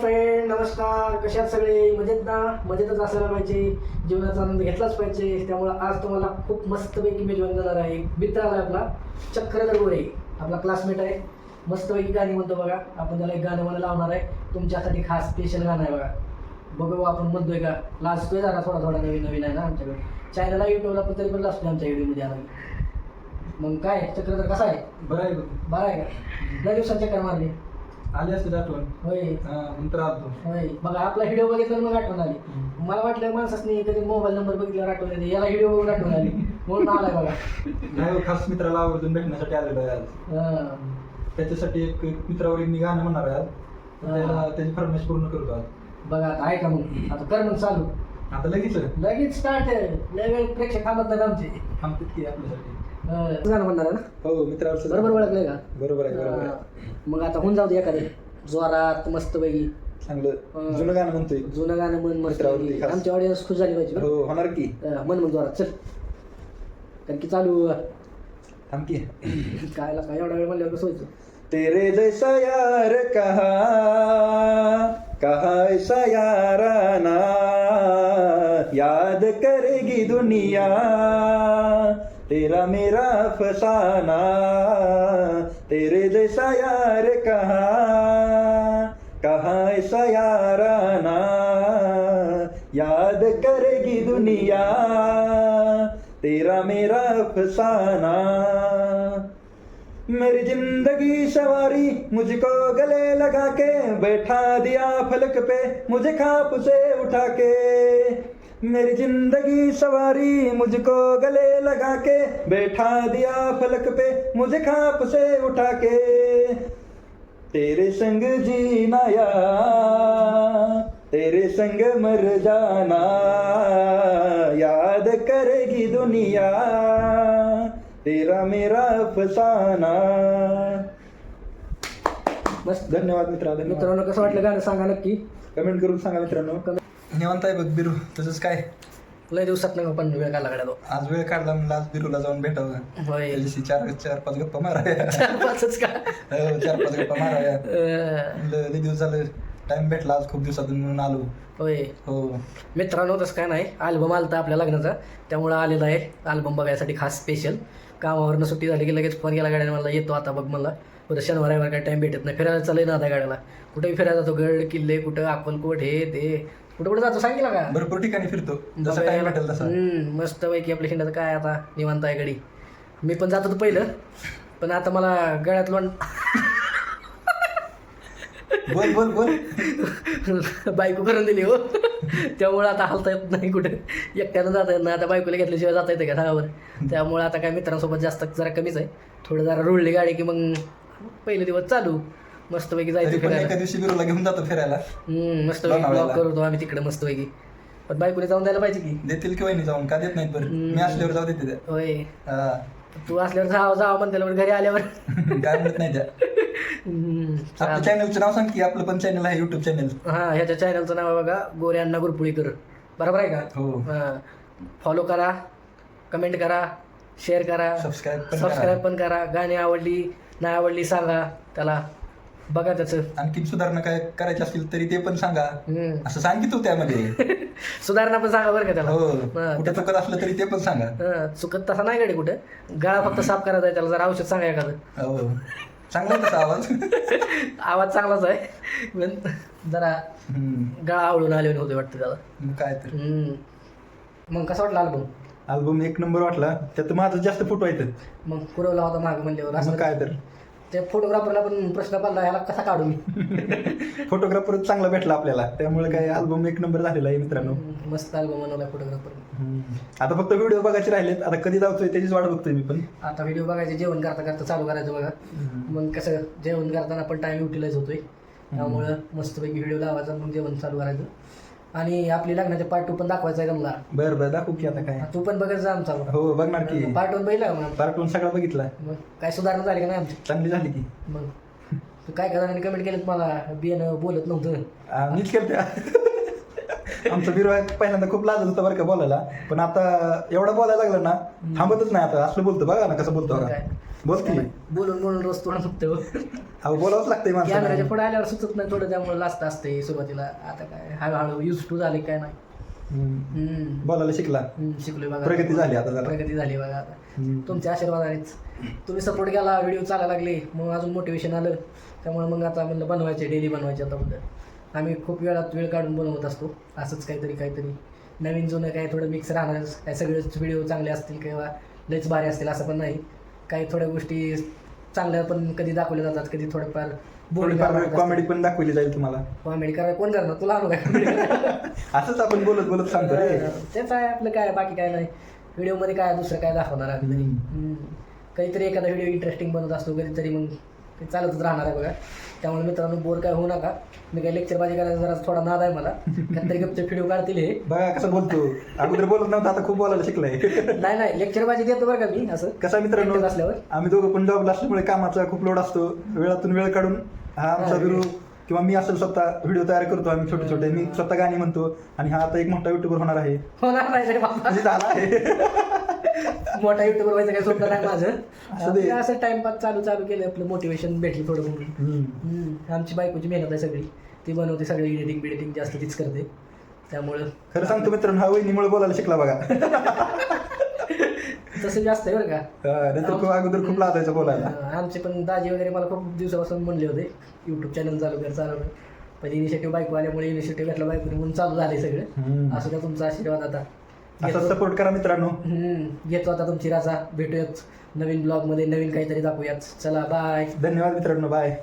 Friend नमस्कार कशात सगळे? मजेत ना? मजेतच असायला पाहिजे. जीवनाचा आनंद घेतलाच पाहिजे. त्यामुळं आज तुम्हाला खूप मस्तपैकी मेजवान देणार आहे. मित्र आला आपला चक्रधर गोरे आपला क्लासमेट आहे. मस्तपैकी गाणी म्हणतो बघा. आपण त्याला एक गाणं मला लावणार आहे. तुमच्यासाठी खास स्पेशल गाणं आहे बघा. बघू आपण म्हणतोय का? लाजतोय जरा थोडा थोडा. नवीन नवीन आहे ना आमच्याकडे. चायनाला युट्यूबला पण तरी पण लाजतोय आमच्या व्हिडिओमध्ये आला मग काय? चक्रधर कसा आहे? बरं आहे बघ. बरा आहे का? लय दिवसात चक्कर मारली. आली असते आठवण होय. हा, नंतर आलतो. होय. बघा आपला व्हिडिओ बघितला मग आठवण आली. मला वाटलं माणसाने कधी मोबाईल नंबर बघितल्यावर आठवण येते याला व्हिडिओ बघून आठवण आली. म्हणून आलाय बघा. नाही हो, खास मित्राला आवर्जून भेटण्यासाठी आलेलो आहे आज. हा. त्याच्यासाठी एक मित्रावर मी गाणं म्हणणार आहे आज. त्याला त्याची फरमाईश पूर्ण करतो आज. बघा आता ऐका मग. आता कर मग चालू. आता लगेच? लगेच स्टार्ट लय वेळ प्रेक्षक थांबत नाही आमचे. थांबतात की आपल्यासाठी. गाणं म्हणणार आहे ना? हो मित्रावर बरोबर ओळखलंय का? बरोबर आहे बरोबर हा. आहे मग आता होऊन जाऊ दे एखादं. जोरात मस्त पैकी चांगलं. हा. जुनं गाणं म्हणतोय. जुनं गाणं मन मस्त मित्रावरती पैकी. खास. आमची ऑडियन्स खुश झाली पाहिजे हो होणार की. हा, मन मन जोरात. चल. कारण की चालू. थांब की. कायला काय एवढा वेळ म्हणल्यावर कसं व्हायचं? तेरे जैसा यार कहा कहा ऐसा याराना याद करेगी दुनिया. तेरा मेरा फसाना, तेरे जैसा यार कहा कहा ऐसा याराना, याद करेगी दुनिया, तेरा मेरा फसाना। मेरी ज़िंदगी सवारी मुझको गले लगा के, बैठा दिया फलक पे, मुझे खाप से उठा के। मेरी ज़िंदगी सवारी मुझको गले लगा के बैठा दिया फलक पे मुझे खाप से उठा के। तेरे संग जीना या तेरे संग मर जाना याद करेगी दुनिया तेरा मेरा फसाना। बस धन्यवाद मित्रा मित्रांनो कसं वाटलं गाणं सांगा नक्की? कमेंट करून सांगा मित्रांनो. निवांत आहे बघ बिरू. तसंच काय? लय दिवसात नाही पण वेळ काढला तो आज वेळ काढला म्हणलं आज बिरूला जाऊन भेटावं. होय. त्याच्याशी चार चार पाच गप्पा माराव्या चार पाचच का? हो, चार पाच गप्पा माराव्या अं, म्हणलं लई दिवस झालं टाइम भेटला आज खूप दिवसातून म्हणून आलो. होय. हो. मित्रांनो तसं काय नाही. अल्बम आलता आपल्या लग्नाचा. त्यामुळं आलेला आहे. अल्बम बघायसाठी खास स्पेशल कामावरनं सुट्टी झाली की लगेच फोन केला गाड्याने मला येतो आता बघ मला बरं शनिवार रविवार काय टाइम भेटत नाही. फिरायला चालय ना आता गाड्याला. कुठेही फिरायला जातो गड किल्ले कुठं अक्कलकोट हे ते. कुठं कुठं जातो सांगितलं का? भरपूर ठिकाणी फिरतो. जसा टाइम भेटेल तसा. हम्म, मस्त पैकी आपल्या खिंडाचं काय आता? निवांत आहे गडी मी पण जात होतो पहिलं. पण आता मला गळ्यात लोण बोल बोल बोल. बायको करून दिली हो. त्यामुळे आता हालता येत नाही कुठे. एकट्यानं जाता येत नाही. आता बायकोला घेतल्याशिवाय जाता येते का सांगावर त्यामुळे आता काय मित्रांसोबत जास्त जरा कमीच आहे. थोडं जरा रुळली गाडी की मग पहिले दिवस चालू. मस्तपैकी तरी जायचं पण फिरायला. एका दिवशी बिरूला घेऊन जातो फिरायला. हम्म, मस्तपैकी लोणावळ्याला. ब्लॉक करतो आम्ही तिकडे मस्तपैकी. पण बायकोने जाऊन द्यायला पाहिजे की? देतील किंवा नाही जाऊन? का देत नाहीत बरं? मी असल्यावर जाऊ देते त्या होय. हा. तू असल्यावर जावं जावं म्हणते घरी आल्यावर. काय म्हणत नाही त्या. हम्म, आपल्या चॅनलचं नाव सांग की आपलं पण चॅनल आहे युट्यूब चॅनल हा ह्याच्या चॅनलचं नाव आहे बघा गोरे अण्णा गुरपुळीकर. बरोबर आहे का? हो. हा. फॉलो करा कमेंट करा शेअर करा सबस्क्राईब पण सबस्क्राईब करा पण करा. गाणी आवडली नाही आवडली सांगा. त्याला बघा त्याचं. आणखी सुधारणा काय करायची असतील तरी ते पण सांगा. हम्म. असं सांग की तू त्यामध्ये. सुधारणा पण सांगा बरं का त्याला. हो. हा, कुठं चुकत असलं तरी ते पण सांगा. हा, चुकत तसा नाही गाडी कुठं. गळा फक्त साफ करायचा आहे त्याला जरा औषध सांगा एखादं. हो. चांगला आहे तसा आवाज. आवाज चांगलाच आहे. पण जरा हम्म. गळा आवडून आले होते वाटतं त्याला. मग काय तर. हम्म. मग कसं वाटलं अल्बम अल्बम एक नंबर वाटला. त्यात माझं जास्त फोटो आहेत. मग पुरवला होता माग म्हणल्यावर मग असं काय तर. ते फोटोग्राफरला पण प्रश्न पडला ह्याला कसा काढू मी? फोटोग्राफरच चांगला भेटला आपल्याला. त्यामुळे काय अल्बम एक नंबर झालेला आहे मित्रांनो. मस्त अल्बम बनवला फोटोग्राफर. आता फक्त व्हिडिओ बघायचे राहिलेत. आता कधी जातोय त्याचीच वाट बघतोय मी पण. आता व्हिडिओ बघायचे जेवण करता करता चालू करायचं बघा. मग कसं जेवण करताना पण टाइम युटिलाइज होतोय. त्यामुळं मस्तपैकी व्हिडिओ लावायचा मग जेवण चालू करायचं. आणि आपली लग्नाचे पार्ट टू पण दाखवायचा आहे तुम्हाला बर बर दाखवू की आता काय. तू पण बघत जा आमचा. हो बघणार की. पार्ट वन पहिला मग? पार्ट वन सगळा बघितला. मग काय सुधारणा झाली का नाही आमची? चांगली झाली की. मग. तू काय काय जणांनी कमेंट केलं मला? बियाणं बोलत नव्हतं. आ, मीच केलं आमचा बिरो पहिल्यांदा खूप लाजत होता बरं का बोलायला. पण आता एवढा बोलायला लागला ना थांबतच नाही आता. असलं बोलतो बघा ना कसं बोलतो बघा. काय? बोल की. बोलून बोलून रोज तोंड फुटतं अहो बोलावंच लागतंय माणसाला. पुढे आल्यावर सुचत नाही थोडं त्यामुळे लास्ट असते सुरुवातीला. आता काय हळूहळू युज टू झाले काय नाही. बोलायला शिकला. शिकलोय बघा. प्रगती झाली आता. प्रगती झाली बघा आता. हम्म. तुमच्या आशीर्वादानेच तुम्ही सपोर्ट केला व्हिडिओ चालायला लागले. मग अजून मोटिवेशन आलं. त्यामुळे मग आता म्हणलं बनवायचे डेली बनवायचे आता म्हणलं आम्ही खूप वेळात वेळ काढून बनवत असतो. असंच काहीतरी काहीतरी. नवीन जुनं काय थोडं मिक्स राहणारच काय सगळेच व्हिडिओ चांगले असतील किंवा लयच भारी असतील असं पण नाही. काही थोड्या गोष्टी चांगल्या पण कधी दाखवल्या जातात कधी थोडंफार थोडीफार कॉमेडी पण दाखवली जाईल तुम्हाला. कॉमेडी करायला कोण करणार? तुला आणू काय? असंच आपण बोलत बोलत सांगतो रे. तेच आहे आपलं काय बाकी काय नाही. व्हिडिओमध्ये काय दुसरं काय दाखवणार. हम्म. काहीतरी एखादा व्हिडिओ इंटरेस्टिंग बनत असतो कधीतरी मग ते चालतच राहणार आहे बघा. त्यामुळे मित्रांनो बोर काय होऊ नका. मी काय लेक्चर बाजी करायचा जरा थोडा नाद आहे मला. काहीतरी गपचे व्हिडिओ काढतील हे. बघा कसं बोलतो. अगोदर बोलत नव्हता आता खूप बोलायला शिकलाय. नाही नाही लेक्चर बाजी देतो बरं का मी असं. कसा मित्रांनो? असल्यावर. आम्ही दोघं पण जॉबला असल्यामुळे कामाचा खूप लोड असतो. वेळातून वेळ काढून हा आमचा गुरु किंवा मी असेल स्वतः व्हिडिओ तयार करतो आम्ही छोटे छोटे. मी स्वतः गाणी म्हणतो आणि हा आता एक मोठा युट्यूबर होणार आहे. होणार नाही म्हणजे झाला आहे. मोठा युट्यूबर व्हायचं काही स्वप्न नाही माझं. असं टाइमपास चालू चालू केलं आपलं मोटिवेशन भेटली थोडं म्हणून. आमची बायकोची मेहनत आहे सगळी. ती बनवते सगळी एडिटिंग बिडिटिंग जास्त तीच करते. त्यामुळं खरं सांगतो मित्रांनो हा वहिनीमुळे बोलायला शिकला बघा. तसं जास्त आहे बरं का. खूप अगोदर खूप लाजायचं बोलायला. आमचे पण दाजी वगैरे मला खूप दिवसापासून म्हणले होते यूट्यूब चॅनल चालू कर चालू पण इनिशिएटिव्ह बायको आल्यामुळे इनिशिएटिव्ह घेतला बायकोने म्हणून चालू झाले सगळे. असं का तुमचा आशीर्वाद आता? असा सपोर्ट करा मित्रांनो. हम्म, घेतो आता तुमची राजा. भेटूयात नवीन ब्लॉगमध्ये नवीन काहीतरी दाखवूयात. चला बाय धन्यवाद मित्रांनो बाय